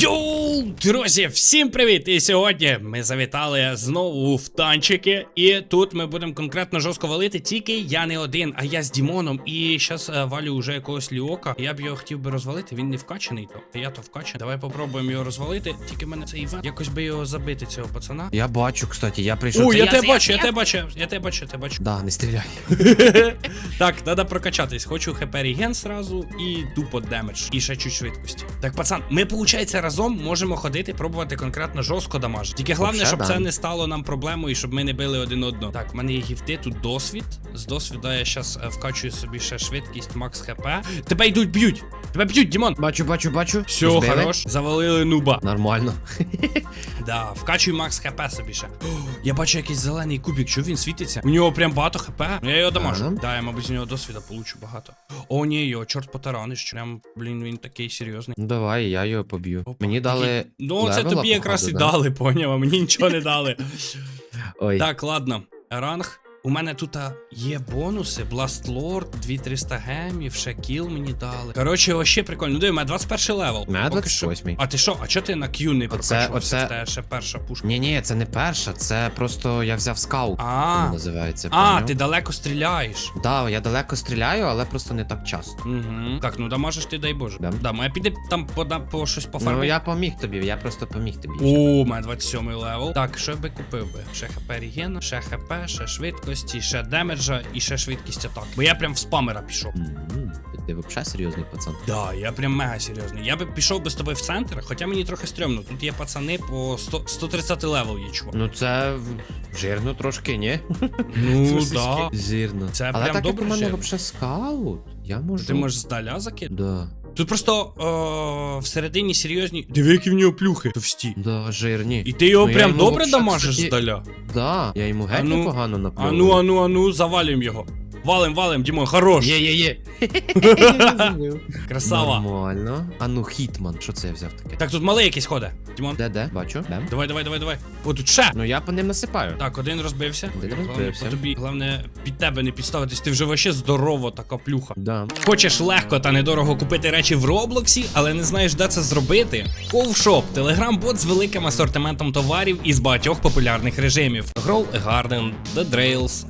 Йоу, друзі, всім привіт! І сьогодні ми завітали знову в танчики. І тут ми будемо конкретно жорстко валити. Тільки я не один, а я з Дімоном. І зараз валю вже якогось ліока. Я б його хотів би розвалити. Він не вкачаний, то а я то вкачаний. Давай попробуємо його розвалити. Тільки в мене цей івент. Якось би його забити, цього пацана. Я бачу, кстати, я прийшов. О, я тебе бачу, я тебе бачу, я тебе бачу, я тебе бачу. Да, не стріляй. Так, треба прокачатись. Хочу хп реген сразу і тупо демедж. І ще чуть швидкості. Так, пацан, ми, виходить, разом можемо ходити, пробувати конкретно жорстко дамажити. Тільки головне, щоб да. це не стало нам проблемою, щоб ми не били один одного. Так, в мене є гіфти, тут досвід. З досвіда я зараз вкачую собі ще швидкість, макс хп. Тебе йдуть, б'ють! Тебе б'ють, Дімон! Бачу, бачу, бачу. Все, Збили? хорош. Завалили нуба. Нормально. Да, вкачуй макс хп собі ще. О, я бачу якийсь зелений кубик, що він світиться. У нього прям багато хп. Я його дамажу. Ага. Да, я, мабуть, з нього досвіда получу багато. О, ні, його чорт потараниш. Прям, блін, він такий серйозний. Давай, я його поб'ю. Опа, Мені дали. такий- Ну, це тобі якраз і да? дали, поняв, а мені нічого не дали. Ой. Так, ладно. Ранг. У мене тут є бонуси, Blast Lord, 2300 гемів, ще кіл мені дали. Коротше, вообще прикольно. Ну, диви, у мене 21 левел. У мене Поки що. 28-й. А ти що? А чого ти на Q не прокачувався? тебе ще перша пушка. Ні, ні, це не перша, це просто я взяв скаут. А, називається. а, ти далеко стріляєш. Да, я далеко стріляю, але просто не так часто. Угу. Так, ну дамажиш ти, дай Боже. Да. Да, моя піде там по, по щось по Ну я поміг тобі, я просто поміг тобі. О, у мене 27 левел. Так, що би купив би? Ще хп регена, ще хп, ще швидкості, ще демеджа і ще швидкість атак. Бо я прям в спамера пішов. М, Ти взагалі серйозний пацан. Да, я прям мега серйозний. Я би пішов би з тобою в центр, хоча мені трохи стрьомно. Тут є пацани по 100, 130 левел є чувак. Ну це в- жирно трошки, ні? Ну да. Жирно. Це Але прям так як добре у мене жирно. взагалі скаут, я можу. Ти можеш здаля закинути? Да. Тут просто о, всередині серйозні. Диви, які в нього плюхи товсті. Да, жирні. І ти його Ну, прям добре вообще, дамажиш кстати, здаля. Да, я йому геть А ну, непогано наплював. Ану, ану, ану, завалюємо його. Валим, валим, Дімон, хорош. Є, є, є. Красава. Нормально. А ну, хітман, що це я взяв таке? Так, тут малий якийсь ходить. Дімон. Де, де? Бачу. Де? Давай, давай, давай, давай. О, тут ще. Ну я по ним насипаю. Так, один розбився. Один Головне, розбився. по тобі, головне, під тебе не підставитись. Ти вже вообще здорово, така плюха. Да. Хочеш легко та недорого купити речі в Роблоксі, але не знаєш, де це зробити? Ковшоп телеграм-бот з великим асортиментом товарів із багатьох популярних режимів: Grow a Garden, The Drails,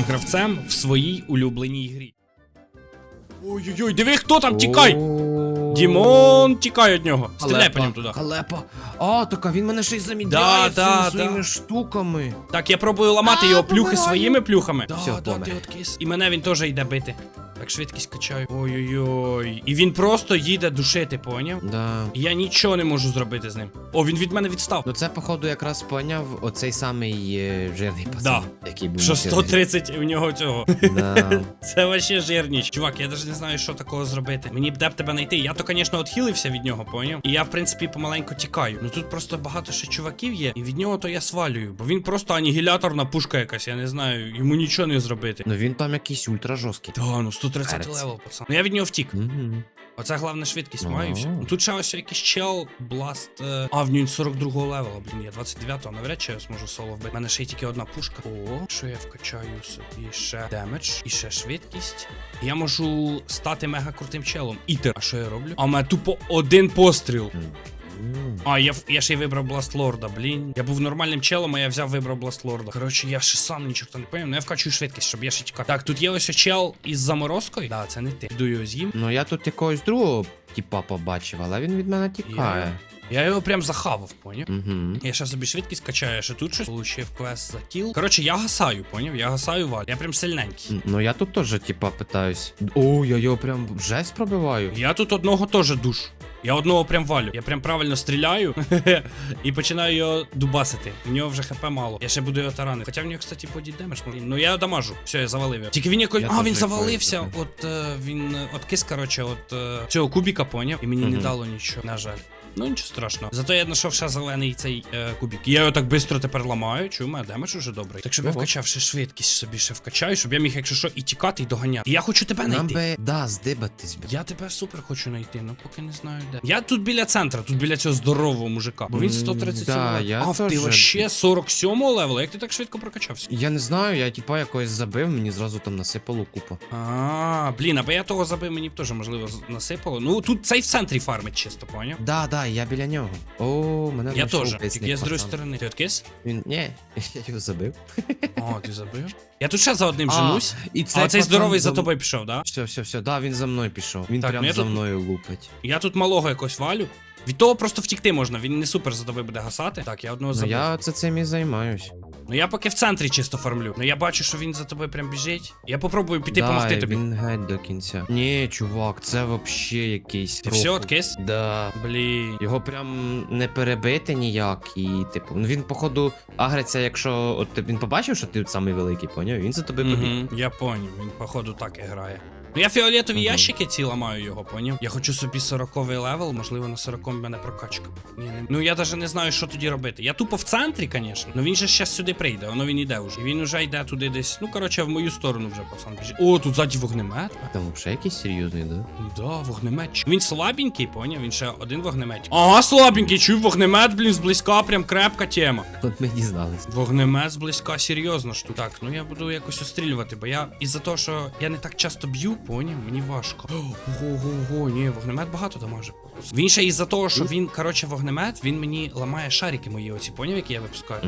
гравцем в своїй улюбленій грі. Ой-ой-ой, диви, хто там тікай! Дімон, тікай від нього. Стріляй по ньому туди. Халепа. А, так а він мене ще й Да, замідляє да, цими своїми да. штуками. Так, я пробую ламати А, його плюхи помираю. своїми плюхами. Да, Всьо, да, помер. ти откис. І мене він теж йде бити. Так, швидкість качаю. Ой-ой-ой. І він просто їде душити, поняв? Да. І Я нічого не можу зробити з ним. О, він від мене відстав. Ну це, походу, якраз поняв оцей самий е, жирний пацан, який був. Що сервері. 130 у нього цього. Да. Це вообще жирніч. Чувак, я навіть не знаю, що такого зробити. Мені б де б тебе знайти. Я то, звісно, відхилився від нього, поняв? І я, в принципі, помаленьку тікаю. Ну тут просто багато ще чуваків є, і від нього то я свалюю. Бо він просто анігіляторна пушка якась, я не знаю, йому нічого не зробити. Ну він там якийсь ультра жорсткий. Та, ну 130 Перець. левел, пацан. Ну я від нього втік. Угу. Оце головне швидкість маю і все. Ну, Тут ще ось якийсь чел, бласт. е, А, в нього 42 левела, блін, я 29-го, навряд чи я зможу соло вбити. У мене ще й тільки одна пушка. О, що я вкачаю собі ще демедж і ще швидкість. Я можу стати мега крутим челом. Ітер. А що я роблю? А у мене тупо один постріл. А, я, я ще й вибрав Бласт Лорда, блін. Я був нормальним челом, а я взяв вибрав Бласт Лорда. Коротше, я ще сам нічого не поняв. Ну я вкачую швидкість, щоб я ще тікав. Так, тут є ось чел із заморозкою. Да, це не ти. Йду його з'їм. Ну я тут якогось другого типа побачив, але він від мене тікає. Я його прям захавав, поняв? Угу. Я ще собі швидкість качаю, ще тут щось получив квест за кіл. Коротше, я гасаю, поняв? Я гасаю валь. Я прям сильненький. Ну я тут теж, типа, питаюсь. О, я його прям жесть пробиваю. Я тут одного теж душ. Я одного прям валю. Я прям правильно стріляю і починаю його дубасити. У нього вже хп мало. Я ще буду його таранити. Хоча в нього, кстати, боді демедж. Ну я дамажу. Все, я завалив його. Тільки він якось. А, він завалився. От е, він откис, коротше, от е, цього кубіка, поняв, і мені не дало нічого. На жаль. Ну нічого страшного. Зато я знайшов ще зелений цей е, кубік. Я його так швидко тепер ламаю. Чую, мене демедж уже добрий. Так щоб я Ого. вкачав ще швидкість собі ще вкачаю, щоб я міг, якщо що, і тікати, і доганяти. І я хочу тебе Нам знайти. би, да, здибатись би. Я тебе супер хочу знайти, ну поки не знаю де. Я тут біля центра, тут біля цього здорового мужика. Бо він М, 137 да, левел. я А ти теж. вообще 47 левела? Як ти так швидко прокачався? Я не знаю, я типа якогось забив, мені зразу там насипало купу. А, блін, аби я того забив, мені б теж можливо з- насипало. Ну тут цей в центрі фармить чисто, поняв? Да, да, я біля нього. О, мене Я теж, тільки я з другої сторони. Ти откис? Він, ні, я його забив. О, ти забив. Я тут ще за одним А, женусь. І А цей здоровий за за- тобою пішов, да? Все, все, все, да, він за мною пішов. Він Так, прям ну я за тут- мною лупить. Я тут малого якось валю. Від того просто втікти можна, він не супер за тобою буде гасати. Так, я одного Ну забив. я це цим і займаюсь. Ну я поки в центрі чисто фармлю. Ну я бачу, що він за тобою прям біжить. Я попробую піти помогти тобі. Він геть до кінця. Ні, чувак, це вообще якийсь. Ти все, рофл. откис? Да. Блін. Його прям не перебити ніяк, і типу, ну він, походу, агриться, якщо от ти- він побачив, що ти самий великий, поняв? Він за тобою побіг. Угу, я поняв, він походу так і грає. Ну я фіолетові Мгм. ящики ці ламаю його, поняв? Я хочу собі 40 левел, можливо, на 40 в мене прокачка. Ні, не... Ну я навіть не знаю, що тоді робити. Я тупо в центрі, звісно. Ну він же щас сюди прийде, воно він іде вже. І він уже йде туди десь. Ну коротше, в мою сторону вже пацан біжить. О, тут ззаді вогнемет. Там взагалі якийсь серйозний, да? Да, вогнемет. Він слабенький, поняв? Він ще один вогнемет. Ага, слабенький, чув вогнемет, блін, зблизька, прям крепка тема. От ми дізнались. Вогнемет зблизька, серйозно ж тут. Так, ну я буду якось острілювати, бо я із-за того, що я не так часто б'ю, поняв, мені важко. Ого-го-го, ні, вогнемет багато дамаже. Він ще із-за того, що він, коротше, вогнемет, він мені ламає шарики мої оці, поняв, які я випускаю.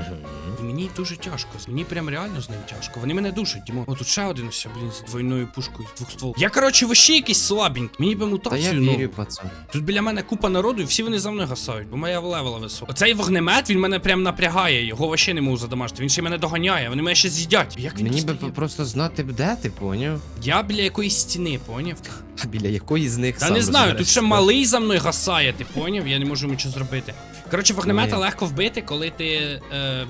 І мені дуже тяжко. Мені прям реально з ним тяжко. Вони мене душать, Дімо. О, тут ще один ось, блін, з двойною пушкою з двох ствол. Я, коротше, вообще якийсь слабенький. Мені би Та я мутацію нову. вірю, пацан. Тут біля мене купа народу, і всі вони за мною гасають, бо моя левела висока. Оцей вогнемет, він мене прям напрягає, його вообще не можу задамажити. Він ще мене доганяє, вони мене ще з'їдять. Як він Мені би достає? просто знати, де ти, поняв? Я біля якоїсь стіни, поняв? Біля якої з них Та сам не знаю, тут ще малий за мною гасає, ти поняв? Я не можу нічого зробити. Коротше, вогнемета Ні. легко вбити, коли ти е,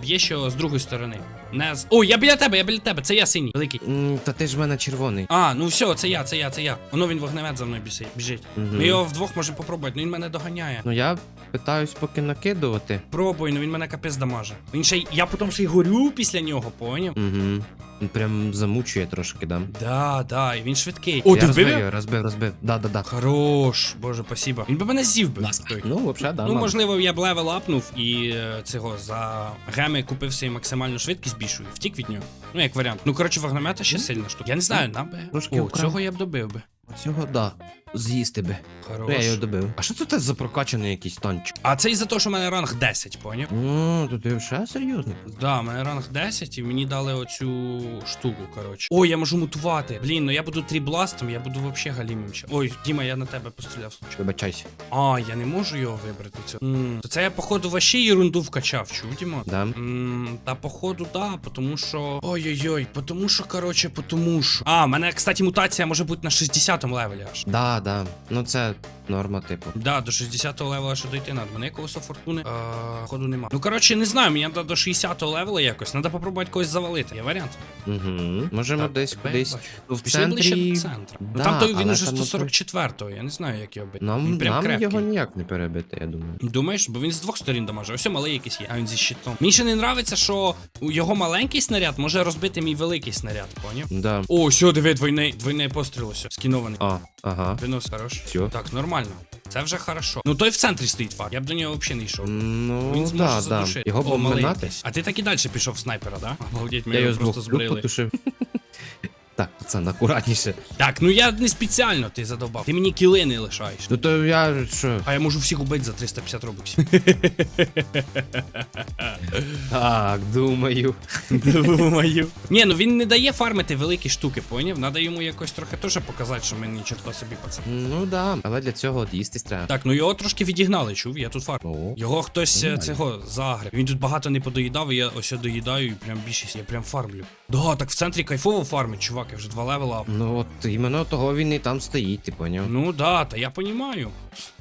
б'єш його з другої сторони. Не з. О, я біля тебе, я біля тебе, це я синій, великий. М, Та ти ж в мене червоний. А, ну все, це я, це я, це я. Воно він вогнемет за мною біжить. біжить. Мгм. Ми його вдвох можемо попробувати, ну він мене доганяє. Ну я питаюсь поки накидувати. Пробуй, ну він мене капець дамаже. Він ще й. Я потім ще й горю після нього, поняв? Угу. Він прям замучує трошки, да. Да, да, і він швидкий. О, я ти розбив вбив? його, розбив, розбив. Да, да, да. Хорош, боже, спасибо. Він би мене з'їв би. той. Ну, взагалі, да. Ну, можливо, я б левел апнув і е, цього за геми купив собі максимальну швидкість більшу і втік від нього. Ну, як варіант. Ну, коротше, вогнемета ще сильна штука. Я не знаю, нам би. Трошки О, вкрав. цього я б добив би. Цього, да. З'їсти би. Ну, Я його добив. А що це за прокачаний якийсь танчик? А це із-за того, що в мене ранг 10, поняв? Ну, то ти вже серйозний. Да, в мене ранг 10 і мені дали оцю штуку, коротше. Ой, я можу мутувати. Блін, ну я буду трібластом, я буду вообще галімим. ще. Ой, Діма, я на тебе постріляв случайно. Вибачайся. А, я не можу його вибрати. М, То це я, походу, вообще ерунду вкачав, чув, Діма? Да. М, Та походу, да, потому що. Ой-ой-ой, потому що, коротше, потому що. А, в мене, кстати, мутація може бути на 60-му левелі аж. Да, да. Ну це норма, типу. Да, до 60-го левела ще дойти надо. Мене якогось фортуни. Е, ходу нема. Ну коротше, не знаю, мені треба до 60-го левела якось. Треба попробувати когось завалити. Є варіант. Угу. Можемо Так, десь кудись. Ну, в Пішли ближче до центру. Ну Да, там той він уже 144-го, я не знаю, як його бити. Нам, він прям нам крепкий. його ніяк не перебити, я думаю. Думаєш, бо він з двох сторін дамаже. Ось малий якийсь є, а він зі щитом. Мені ще не нравиться, що його маленький снаряд може розбити мій великий снаряд, поняв? Да. О, все, диви, двойний, двойний постріл, ось, скінований. А, ага. Винос, хорош. Всьо. Так, нормально. Це вже хорошо. Ну той в центрі стоїть фар. Я б до нього взагалі не йшов. Ну, Він зможе да, да. задушити. Його О, бомбинати. А ти так і далі пішов в снайпера, да? Обалдеть, ми Я його його з просто двох збрили. потушив. Так, пацан, акуратніше. Так, ну я не спеціально ти задовбав. Ти мені кіли не лишаєш. Ну то я що? А я можу всіх убити за 350 робоксів. Так, думаю. Думаю. Ні, ну він не дає фармити великі штуки, поняв? Надо йому якось трохи теж показати, що ми нічого собі пацан. Ну да, але для цього от їстись треба. Так, ну його трошки відігнали, чув, я тут фарм. Його хтось е, Нормально. цього загреб. Він тут багато не подоїдав, і я ось доїдаю і прям більшість. Я прям фармлю. Да, так в центрі кайфово фармить, чувак, я вже два левела. Ну от іменно того він і там стоїть, ти поняв? Ну да, та я понімаю.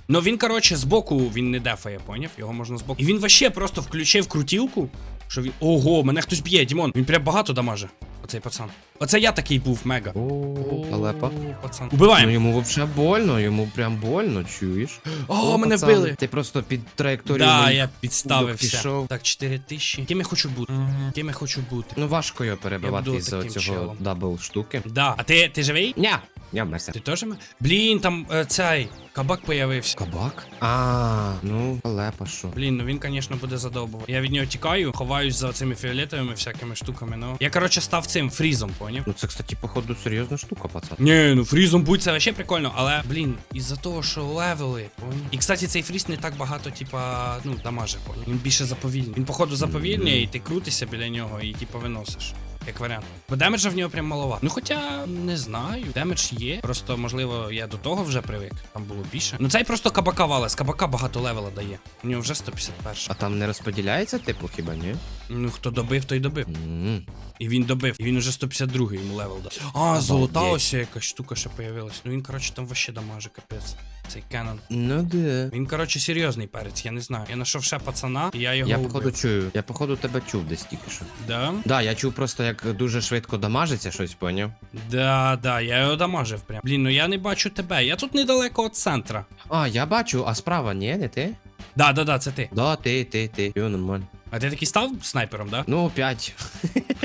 Ну він, коротше, збоку він не дефає, поняв? Його можна збоку. І він вообще просто включив крутілку. Що він. Ого, мене хтось б'є, Дімон. Він прям багато дамаже. Оцей пацан. Оце я такий був, мега. О, Алепа. Пацан. Ну Убиваємо. йому взагалі больно, йому прям больно, чуєш? О, мене пацан, вбили. Ти просто під траєкторію. Да, моїх я підставився. пішов. Так, 4 тисячі. Ким я хочу бути? Ким я хочу бути? Ну важко його перебивати буду із-за таким цього челом. дабл штуки. Да. А ти, ти живий? Ня! Я вмерся. Ти теж? ме- Блін, там е, цей кабак появився. Кабак? А, ну, Алепа що. Блін, ну він, звісно, буде задовбувати. Я від нього тікаю, ховаюсь за цими фіолетовими всякими штуками. Ну я коротше став цим фрізом, поняв? Ну це, кстати, походу, серйозна штука, пацан. Ні, ну фрізом будь це вообще прикольно, але блін, із-за того, що левели, поняв? І кстати, цей фріз не так багато, типа, ну, дамаже, поняв? Він більше заповільний. Він, походу, заповільнює, і ти крутишся біля нього і типа виносиш. Як варіант. Бо демеджа в нього прям маловато. Ну хоча не знаю, демедж є. Просто можливо я до того вже привик. Там було більше. Ну цей просто кабака вале, з кабака багато левела дає. У нього вже 151. А там не розподіляється, типу, хіба ні? Ну хто добив, той добив. М, І він добив. І він уже 152 йому левел дав. А, золота ось якась штука ще появилась. Ну він, коротше, там вообще дамаже, капець. Цей Кеннон. Ну де. Він, коротше, серйозний перець, я не знаю. Я знайшов ще пацана, і я його. Я убив. походу чую. Я походу тебе чув десь тільки що. Да? Да, я чув просто як дуже швидко дамажиться щось, поняв? Да, да, я його дамажив прям. Блін, ну я не бачу тебе. Я тут недалеко від центра. А, я бачу, а справа ні, не ти? Да, да, да, це ти. Да, ти, ти, ти. Йо, нормально. А ти такий став снайпером, да? Ну, п'ять.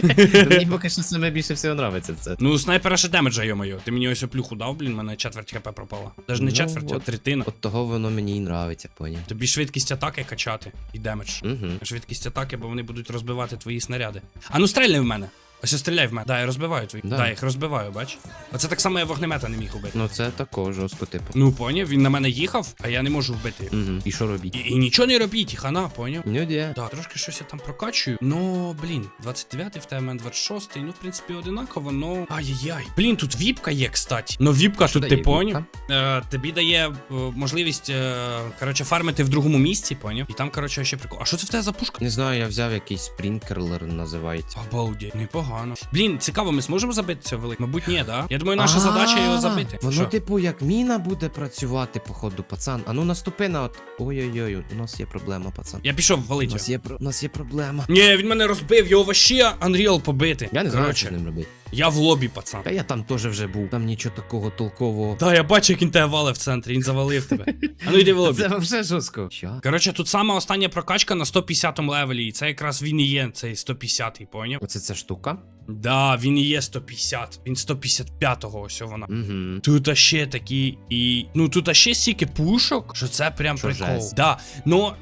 Мені поки що саме більше всього нравиться це. Ну, снайпера ще демеджа, йо-моє. Ти мені ось оплюху дав, блін, мене четверть хп пропала. Даже не Ну, четверть, а от. третина. От того воно мені і нравиться, поняв. Тобі швидкість атаки качати і демедж. Угу. Швидкість атаки, бо вони будуть розбивати твої снаряди. А ну стрельни в мене. Ось стріляй в мене. Да, я розбиваю твої. Да. Да. їх розбиваю, бач. Оце так само я вогнемета не міг убити. Ну це такого жорстко, типу. Ну, поняв, він на мене їхав, а я не можу вбити. Угу. І що робіть? І, і нічого не робіть, і хана, поняв? Ну де. Так, трошки щось я там прокачую. Ну, блін, 29-й, в тебе мене 26-й, ну, в принципі, одинаково, ну. Ай-яй-яй. Блін, тут віпка є, кстати. Ну, віпка тут, ти поняв? Е, тобі дає е, можливість, е, коротше, фармити в другому місці, поняв? І там, коротше, ще прикол. А що це в тебе за пушка? Не знаю, я взяв якийсь спрінкерлер називається. Обалдеть, непогано. Блін, цікаво, ми зможемо забити цього великого? Мабуть, ні, да? Я думаю, наша задача його забити. Воно, типу, як міна буде працювати, походу, пацан. А ну наступи на от. Ой-ой-ой, у нас є проблема, пацан. Я пішов У валить. нас є, у нас є проблема. Ні, він мене розбив, його вообще Unreal побити. Я не знаю, що з ним робити. Я в лобі, пацан. Та я там теж вже був. Там нічого такого толкового. Та, я бачу, як він тебе валив в центрі, він завалив тебе. А ну йди в лобі. Це вже жорстко. Що? Коротше, тут сама остання прокачка на 150 левелі, і це якраз він і є цей 150-й, поняв? Оце ця штука? Да, він і є 150. Він 155-го, ось вона. Угу. Тут ще такі і. Ну тут ще стільки пушок, що це прям Що прикол. жесть. Да. Ну.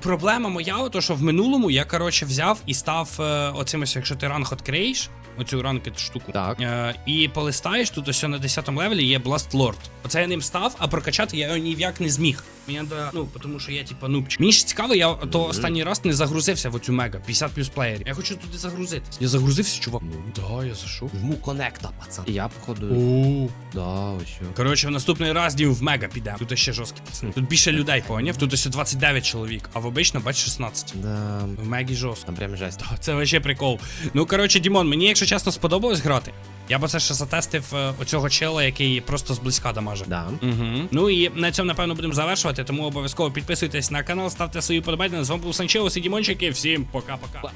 Проблема моя, то що в минулому я, коротше, взяв і став е, оцим ось, якщо ти ранг відкриєш, оцю ранкет штуку. Так. Е, і полистаєш, тут ось на 10 левелі є Blast Lord. Оце я ним став, а прокачати я його ніяк не зміг. Мені надо, ну, тому що я типа нубчик. Мені ж цікаво, я то останній раз не загрузився в оцю мега, 50 плюс плеєрів. Я хочу туди загрузитись. Я загрузився, чувак. Ну. Да, я зайшов. Жму конекта, пацан. Я, походу. О. Да, ось. Коротше, в наступний раз дім в мега підемо. Тут ще жорсткі пацани. Тут більше людей, поняв? Тут ось 29 чоловік, а в обично, бач, 16. Да. В мегі жорстко. Там прям жесть. Та, Це вообще прикол. Ну, коротше, Дімон, мені, якщо чесно, сподобалось грати. Я б це ще затестив е, оцього чела, який просто зблизька дамаже. Да. Угу. Ну і на цьому, напевно, будемо завершувати, тому обов'язково підписуйтесь на канал, ставте свої подобання. З вами був Санчеус і Дімончики. Всім пока-пока.